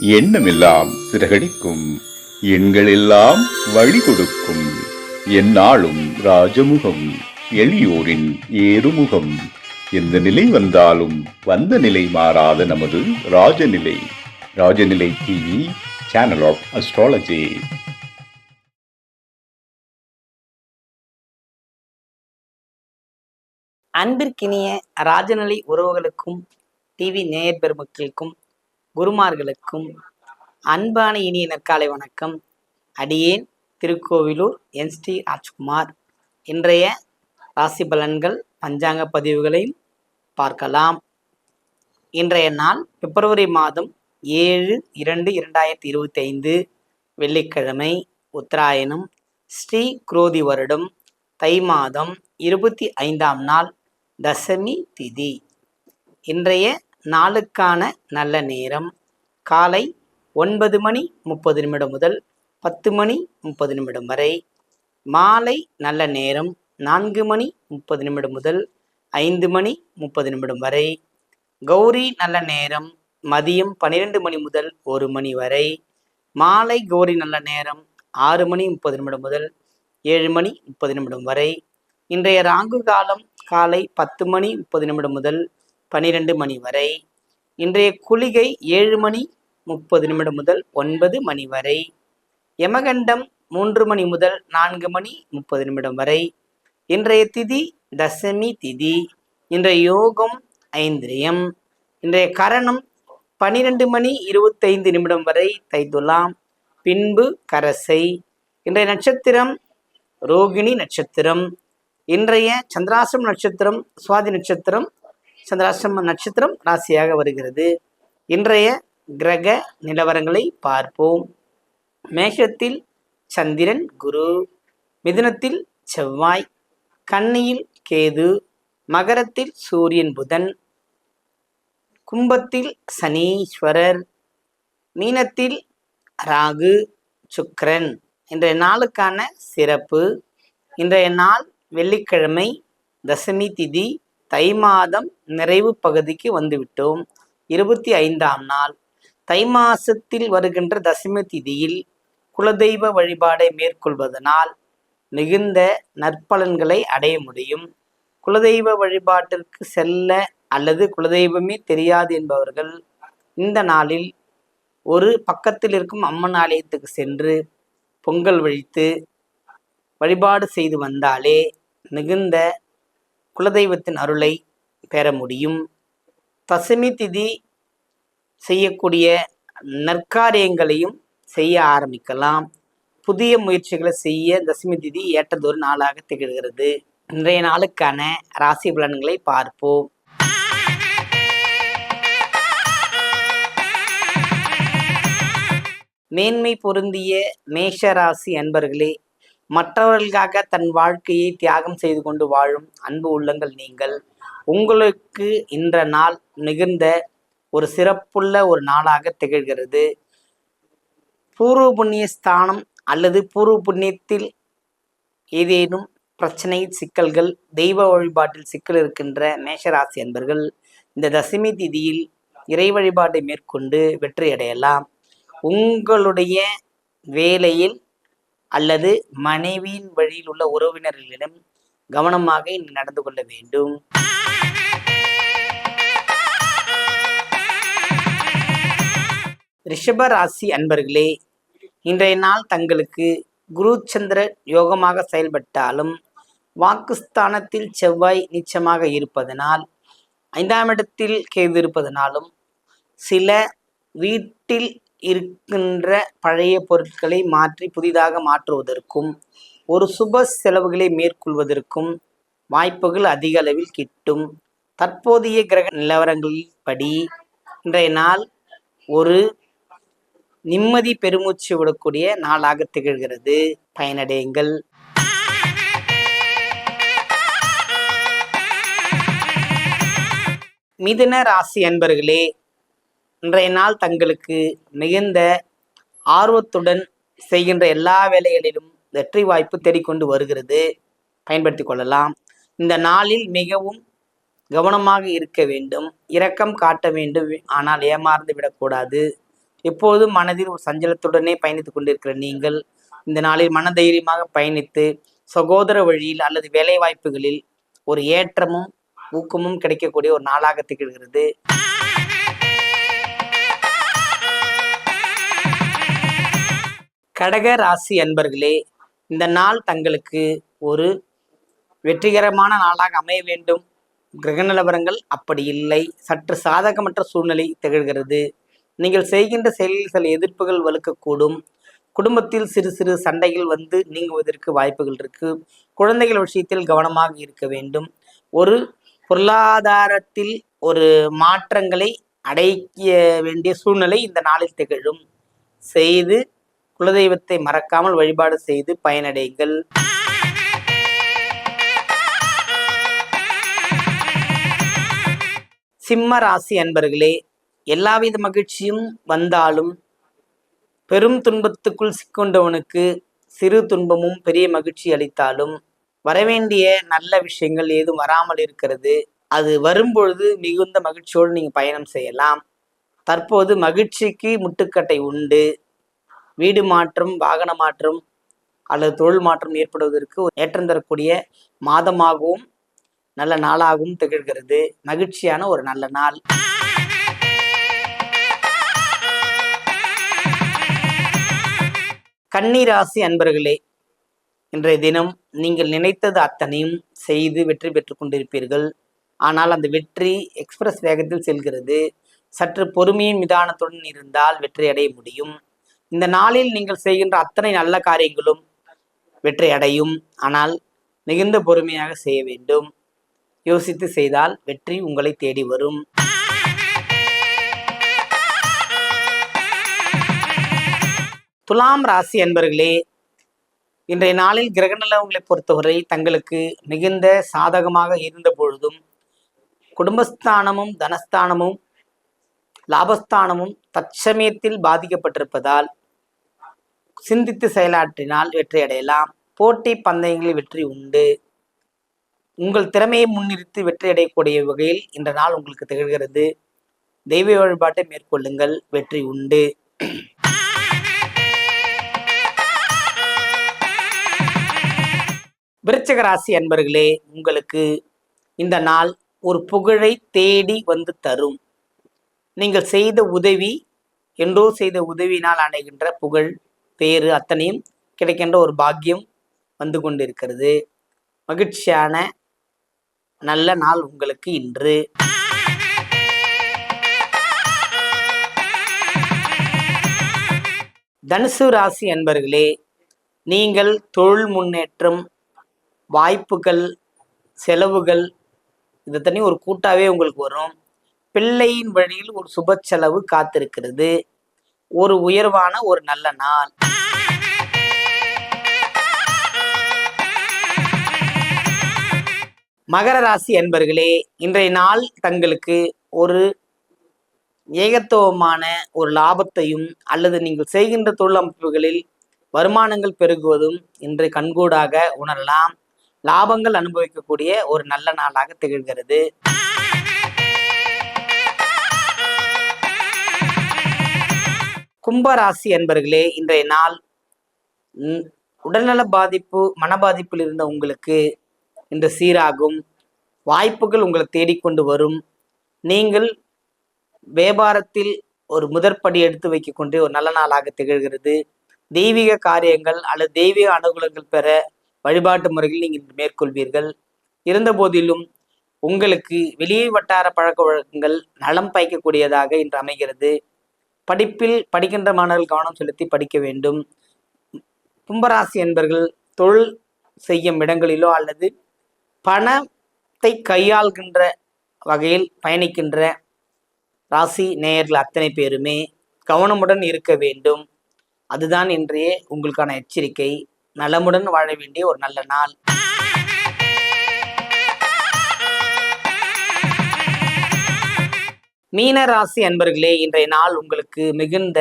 எண்ணமெல்லாம் சிறகடிக்கும். எண்களெல்லாம் வழி கொடுக்கும் எந்நாளும் ராஜமுகம் எளியோரின் ஏறுமுகம். எந்த நிலை வந்தாலும் வந்த நிலை மாறாத நமது Rajanilai. Rajanilai TV channel of astrology அன்பிற்கினிய ராஜநிலை உறவுகளுக்கும் டிவி நேயர் பெருமக்களுக்கும் குருமார்களுக்கும் அன்பான இனிய நற்காலை வணக்கம். அடியேன் திருக்கோவிலூர் என் ஸ்ரீ ராஜ்குமார். இன்றைய ராசி பலன்கள் பஞ்சாங்க பதிவுகளையும் பார்க்கலாம். இன்றைய நாள் பிப்ரவரி மாதம் ஏழு இரண்டு இரண்டாயிரத்தி இருபத்தி ஐந்து வெள்ளிக்கிழமை உத்தராயணம் ஸ்ரீ குரோதி வருடம் தை மாதம் இருபத்தி ஐந்தாம் நாள் தசமி திதி. இன்றைய நாளுக்கான நல்ல நேரம். காலை ஒன்பது மணி முப்பது நிமிடம் முதல் பத்து மணி முப்பது நிமிடம் வரை. மாலை நல்ல நேரம் நான்கு மணி முப்பது நிமிடம் முதல் ஐந்து மணி முப்பது நிமிடம் வரை. கௌரி நல்ல நேரம் மதியம் பன்னிரெண்டு மணி முதல் ஒரு மணி வரை. மாலை கௌரி நல்ல நேரம் ஆறு மணி முப்பது நிமிடம் முதல் ஏழு மணி முப்பது நிமிடம் வரை. இன்றைய ராகு காலம் காலை பத்து மணி முப்பது நிமிடம் முதல் பனிரெண்டு மணி வரை. இன்றைய குளிகை ஏழு மணி முப்பது நிமிடம் முதல் ஒன்பது மணி வரை. யமகண்டம் மூன்று மணி முதல் நான்கு மணி முப்பது நிமிடம் வரை. இன்றைய திதி தசமி திதி. இன்றைய யோகம் ஐந்திரியம். இன்றைய கரணம் பனிரெண்டு மணி இருபத்தைந்து நிமிடம் வரை தைத்துலாம். பின்பு கரசை. இன்றைய நட்சத்திரம் ரோகிணி நட்சத்திரம். இன்றைய சந்திராசம் நட்சத்திரம் சுவாதி நட்சத்திரம் சந்திராசிரம நட்சத்திரம் ராசியாக வருகிறது. இன்றைய கிரக நிலவரங்களை பார்ப்போம். மேஷத்தில் சந்திரன் குரு. மிதுனத்தில் செவ்வாய். கன்னியில் கேது. மகரத்தில் சூரியன் புதன். கும்பத்தில் சனீஸ்வரர். மீனத்தில் ராகு சுக்கரன். இன்றைய நாளுக்கான சிறப்பு. இன்றைய நாள் வெள்ளிக்கிழமை தசமி திதி தை மாதம் நிறைவு பகுதிக்கு வந்துவிட்டோம். இருபத்தி ஐந்தாம் நாள். தை மாசத்தில் வருகின்ற தசமி திதியில் குலதெய்வ வழிபாடை மேற்கொள்வதனால் மிகுந்த நற்பலன்களை அடைய முடியும். குலதெய்வ வழிபாட்டிற்கு செல்ல அல்லது குலதெய்வமே தெரியாது என்பவர்கள் இந்த நாளில் ஒரு பக்கத்தில் இருக்கும் அம்மன் ஆலயத்துக்கு சென்று பொங்கல் வழித்து வழிபாடு செய்து வந்தாலே மிகுந்த குலதெய்வத்தின் அருளை பெற முடியும். தசமி திதி செய்யக்கூடிய நற்காரியங்களையும் செய்ய ஆரம்பிக்கலாம். புதிய முயற்சிகளை செய்ய தசமி திதி ஏற்றதொரு நாளாக திகழ்கிறது. இன்றைய நாளுக்கான ராசி பலன்களை பார்ப்போம். மேன்மை பொருந்திய மேஷராசி அன்பர்களே மற்றவர்களுக்காக தன் வாழ்க்கையை தியாகம் செய்து கொண்டு வாழும் அன்பு உள்ளங்கள் நீங்கள். உங்களுக்கு இன்ற நாள் மிகுந்த ஒரு சிறப்புள்ள ஒரு நாளாக திகழ்கிறது. பூர்வ புண்ணிய ஸ்தானம் அல்லது பூர்வ புண்ணியத்தில் ஏதேனும் பிரச்சனை சிக்கல்கள் தெய்வ வழிபாட்டில் சிக்கல் இருக்கின்ற மேஷராசி என்பர்கள் இந்த தசமி திதியில் இறை வழிபாட்டை மேற்கொண்டு வெற்றி அடையலாம் உங்களுடைய வேலையில் அல்லது மனைவியின் வழியில் உள்ள உறவினர்களிடம் கவனமாக நடந்து கொள்ள வேண்டும். ரிஷப ராசி அன்பர்களே இன்றைய நாள் தங்களுக்கு குரு சந்திர யோகமாக செயல்பட்டாலும் வாக்குஸ்தானத்தில் செவ்வாய் நிச்சயமாக இருப்பதனால் ஐந்தாம் இடத்தில் கேது இருப்பதனாலும் சில வீட்டில் இருக்கின்ற பழைய பொருட்களை மாற்றி புதிதாக மாற்றுவதற்கும் ஒரு சுப செலவுகளை மேற்கொள்வதற்கும் வாய்ப்புகள் அதிக அளவில் கிட்டும். தற்போதைய கிரக நிலவரங்களின் படி இன்றைய நாள் ஒரு நிம்மதி பெருமூச்சு விடக்கூடிய நாளாக திகழ்கிறது. பயனடையுங்கள். மிதுன ராசி அன்பர்களே இன்றைய நாள் தங்களுக்கு மிகுந்த ஆர்வத்துடன் செய்கின்ற எல்லா வேலைகளிலும் வெற்றி வாய்ப்பு தேடிக்கொண்டு வருகிறது. பயன்படுத்தி கொள்ளலாம். இந்த நாளில் மிகவும் கவனமாக இருக்க வேண்டும். இரக்கம் காட்ட வேண்டும். ஆனால் ஏமாறந்து விடக்கூடாது. எப்போதும் மனதில் ஒரு சஞ்சலத்துடனே பயணித்துக் கொண்டிருக்கிற நீங்கள் இந்த நாளில் மனதைரியமாக பயணித்து சகோதர வழியில் அல்லது வேலை வாய்ப்புகளில் ஒரு ஏற்றமும் ஊக்கமும் கிடைக்கக்கூடிய ஒரு நாளாக திகழ்கிறது. கடக ராசி அன்பர்களே இந்த நாள் தங்களுக்கு ஒரு வெற்றிகரமான நாளாக அமைய வேண்டும். கிரக நிலவரங்கள் அப்படி இல்லை. சற்று சாதகமற்ற சூழ்நிலை திகழ்கிறது. நீங்கள் செய்கின்ற செயலில் சில எதிர்ப்புகள் வலுக்கக்கூடும். குடும்பத்தில் சிறு சிறு சண்டைகள் வந்து நீங்குவதற்கு வாய்ப்புகள் இருக்கு. குழந்தைகள் விஷயத்தில் கவனமாக இருக்க வேண்டும். ஒரு பொருளாதாரத்தில் ஒரு மாற்றங்களை அடைக்க வேண்டிய சூழ்நிலை இந்த நாளில் திகழும். செய்து குலதெய்வத்தை மறக்காமல் வழிபாடு செய்து பயனடைங்கள் சிம்ம ராசி அன்பர்களே எல்லாவித மகிழ்ச்சியும் வந்தாலும் பெரும் துன்பத்துக்குள் சிக்கொண்டவனுக்கு சிறு துன்பமும் பெரிய மகிழ்ச்சி அளித்தாலும் வரவேண்டிய நல்ல விஷயங்கள் ஏதும் வராமல் இருக்கிறது. அது வரும்பொழுது மிகுந்த மகிழ்ச்சியோடு நீங்கள் பயணம் செய்யலாம். தற்போது மகிழ்ச்சிக்கு முட்டுக்கட்டை உண்டு. வீடு மாற்றம் வாகன மாற்றம் அல்லது தொழில் மாற்றம் ஏற்படுவதற்கு ஏற்றம் தரக்கூடிய மாதமாகவும் நல்ல நாளாகவும் திகழ்கிறது. மகிழ்ச்சியான ஒரு நல்ல நாள். கன்னிராசி அன்பர்களே இன்றைய தினம் நீங்கள் நினைத்தது அத்தனையும் செய்து வெற்றி பெற்று கொண்டிருப்பீர்கள். ஆனால் அந்த வெற்றி எக்ஸ்பிரஸ் வேகத்தில் செல்கிறது. சற்று பொறுமையும் நிதானத்துடன் இருந்தால் வெற்றி அடைய முடியும். இந்த நாளில் நீங்கள் செய்கின்ற அத்தனை நல்ல காரியங்களும் வெற்றி அடையும் ஆனால் மிகுந்த பொறுமையாக செய்ய வேண்டும். யோசித்து செய்தால் வெற்றி உங்களை தேடி வரும். துலாம் ராசி என்பர்களே இன்றைய நாளில் கிரக நிலவங்களை பொறுத்தவரை தங்களுக்கு மிகுந்த சாதகமாக இருந்த பொழுதும் குடும்பஸ்தானமும் தனஸ்தானமும் லாபஸ்தானமும் தற்சமயத்தில் பாதிக்கப்பட்டிருப்பதால் சிந்தித்து செயலாற்றினால் வெற்றி அடையலாம் போட்டி பந்தயங்களில் வெற்றி உண்டு. உங்கள் திறமையை முன்னிறுத்தி வெற்றி அடையக்கூடிய வகையில் இந்த நாள் உங்களுக்கு திகழ்கிறது. தெய்வ வழிபாட்டை மேற்கொள்ளுங்கள். வெற்றி உண்டு. விருச்சக ராசி அன்பர்களே உங்களுக்கு இந்த நாள் ஒரு புகழை தேடி வந்து தரும். நீங்கள் செய்த உதவி என்றோ செய்த உதவியினால் அடைகின்ற புகழ். பேர் அத்தனையும் கிடைக்கின்ற ஒரு பாக்கியம் வந்து கொண்டிருக்கிறது. மகிழ்ச்சியான நல்ல நாள் உங்களுக்கு இன்று. தனுசு ராசி என்பர்களே நீங்கள் தொழில் முன்னேற்றம் வாய்ப்புகள் செலவுகள் இது தனி ஒரு கூட்டாவே உங்களுக்கு வரும். பிள்ளையின் வழியில் ஒரு சுப செலவு காத்திருக்கிறது. ஒரு உயர்வான ஒரு நல்ல நாள். மகர ராசி அன்பர்களே இன்றைய நாள் தங்களுக்கு ஒரு ஏகத்துவமான ஒரு லாபத்தையும் அல்லது நீங்கள் செய்கின்ற தொழில் அமைப்புகளில் வருமானங்கள் பெருகுவதும் இன்று கண்கூடாக உணரலாம். லாபங்கள் அனுபவிக்கக்கூடிய ஒரு நல்ல நாளாக திகழ்கிறது. கும்பராசி அன்பர்களே இன்றைய நாள் உடல்நல பாதிப்பு மன பாதிப்பில் இருந்த உங்களுக்கு இன்று சீராகும். வாய்ப்புகள் உங்களை தேடிக்கொண்டு வரும். நீங்கள் வியாபாரத்தில் ஒரு முதற்படி எடுத்து வைக்கொண்டே ஒரு நல்ல நாளாக திகழ்கிறது. தெய்வீக காரியங்கள் அல்லது தெய்வீக அனுகூலங்கள் பெற வழிபாட்டு முறைகள் நீங்கள் இன்று மேற்கொள்வீர்கள். இருந்த போதிலும் உங்களுக்கு வெளியே வட்டார பழக்க வழக்கங்கள் நலம் பயக்கக்கூடியதாக இன்று அமைகிறது. படிப்பில் படிக்கின்ற மாணவர்கள் கவனம் செலுத்தி படிக்க வேண்டும். கும்பராசி என்பர்கள் தொழில் செய்யும் இடங்களிலோ அல்லது பணத்தை கையாள்கின்ற வகையில் பயணிக்கின்ற ராசி நேயர்கள் அத்தனை பேருமே கவனமுடன் இருக்க வேண்டும். அதுதான் இன்றைய உங்களுக்கான எச்சரிக்கை. நலமுடன் வாழ வேண்டிய ஒரு நல்ல நாள். மீனராசி அன்பர்களே இன்றைய நாள் உங்களுக்கு மிகுந்த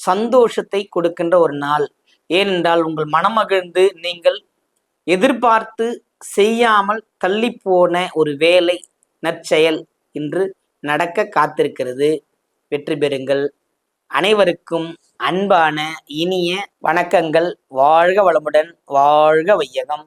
சந்தோஷத்தை கொடுக்கின்ற ஒரு நாள். ஏனென்றால் உங்கள் மனமகிழ்ந்து நீங்கள் எதிர்பார்த்து செய்யாமல் தள்ளி போன ஒரு வேலை நற்செயல் இன்று நடக்க காத்திருக்கிறது. வெற்றி பெறுங்கள். அனைவருக்கும் அன்பான இனிய வணக்கங்கள். வாழ்க வளமுடன் வாழ்க வையகம்.